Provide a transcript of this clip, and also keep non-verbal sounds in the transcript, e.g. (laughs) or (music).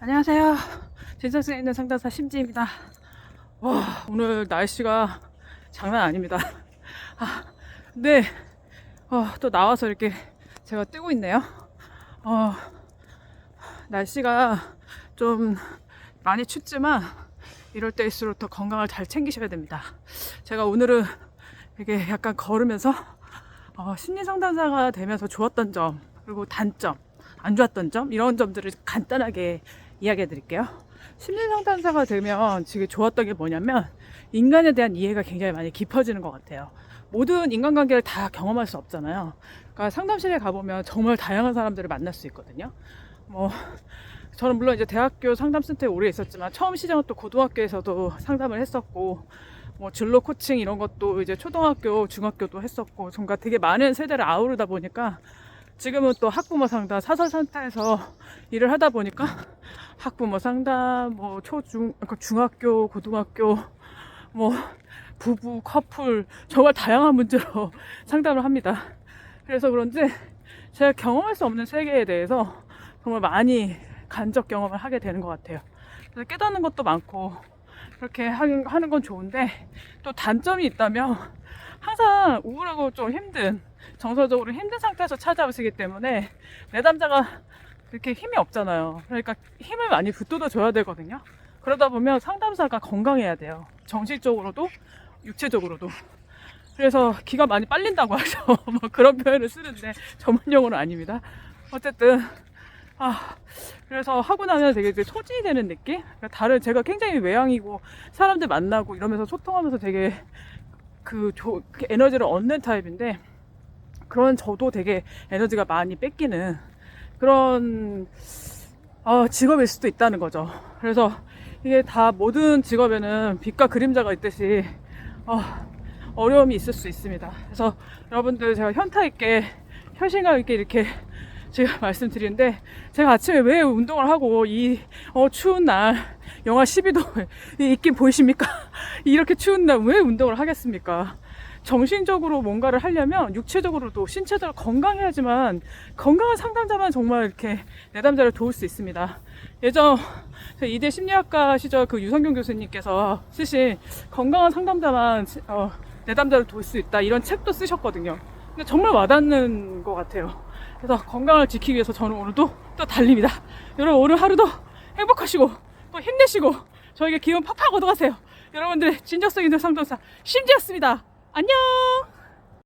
안녕하세요. 진성스에 있는 상담사 심지입니다. 와, 오늘 날씨가 장난 아닙니다. 아, 네. 어, 또 나와서 이렇게 제가 뜨고 있네요. 어, 날씨가 좀 많이 춥지만 이럴 때일수록 더 건강을 잘 챙기셔야 됩니다. 제가 오늘은 이게 약간 걸으면서 어, 심리 상담사가 되면서 좋았던 점 그리고 단점 안 좋았던 점 이런 점들을 간단하게 이야기해 드릴게요. 심리 상담사가 되면 지금 좋았던 게 뭐냐면 인간에 대한 이해가 굉장히 많이 깊어지는 것 같아요. 모든 인간관계를 다 경험할 수 없잖아요. 그러니까 상담실에 가보면 정말 다양한 사람들을 만날 수 있거든요. 뭐 저는 물론 이제 대학교 상담센터에 오래 있었지만 처음 시작은 또 고등학교에서도 상담을 했었고 뭐 진로 코칭 이런 것도 이제 초등학교, 중학교도 했었고 뭔가 되게 많은 세대를 아우르다 보니까 지금은 또 학부모 상담, 사설 센터에서 (laughs) 일을 하다 보니까 (laughs) 학부모 상담, 뭐 초중, 그러니까 중학교, 고등학교, 뭐 부부, 커플 정말 다양한 문제로 (laughs) 상담을 합니다. 그래서 그런지 제가 경험할 수 없는 세계에 대해서 정말 많이 간접 경험을 하게 되는 것 같아요. 그래서 깨닫는 것도 많고 그렇게 하는 건 좋은데 또 단점이 있다면 항상 우울하고 좀 힘든 정서적으로 힘든 상태에서 찾아오시기 때문에 내담자가 그렇게 힘이 없잖아요. 그러니까 힘을 많이 붙돋아 줘야 되거든요. 그러다 보면 상담사가 건강해야 돼요. 정신적으로도 육체적으로도. 그래서 기가 많이 빨린다고 (laughs) 하죠. 뭐 그런 표현을 쓰는데 전문 용어는 아닙니다. 어쨌든 아 그래서 하고 나면 되게 이제 소진이 되는 느낌? 그러니까 다른 제가 굉장히 외향이고 사람들 만나고 이러면서 소통하면서 되게 그, 조, 그 에너지를 얻는 타입인데 그런 저도 되게 에너지가 많이 뺏기는 그런 어, 직업일 수도 있다는 거죠. 그래서 이게 다 모든 직업에는 빛과 그림자가 있듯이 어, 어려움이 있을 수 있습니다. 그래서 여러분들 제가 현타 있게 현실감 있게 이렇게 제가 (laughs) 말씀드리는데 제가 아침에 왜 운동을 하고 이 어, 추운 날 영하 12도 (laughs) 있긴 보이십니까? (laughs) 이렇게 추운 날 왜 운동을 하겠습니까? 정신적으로 뭔가를 하려면 육체적으로도 신체적으로 건강해야지만 건강한 상담자만 정말 이렇게 내담자를 도울 수 있습니다. 예전 저 이대 심리학과 시절 그 유성균 교수님께서 쓰신 건강한 상담자만 어, 내담자를 도울 수 있다 이런 책도 쓰셨거든요. 근데 정말 와닿는 것 같아요. 그래서 건강을 지키기 위해서 저는 오늘도 또 달립니다. 여러분 오늘 하루도 행복하시고 또 힘내시고 저에게 기운 팍팍 얻어가세요. 여러분들의 진정성 있는 상담사 심지였습니다. 안녕!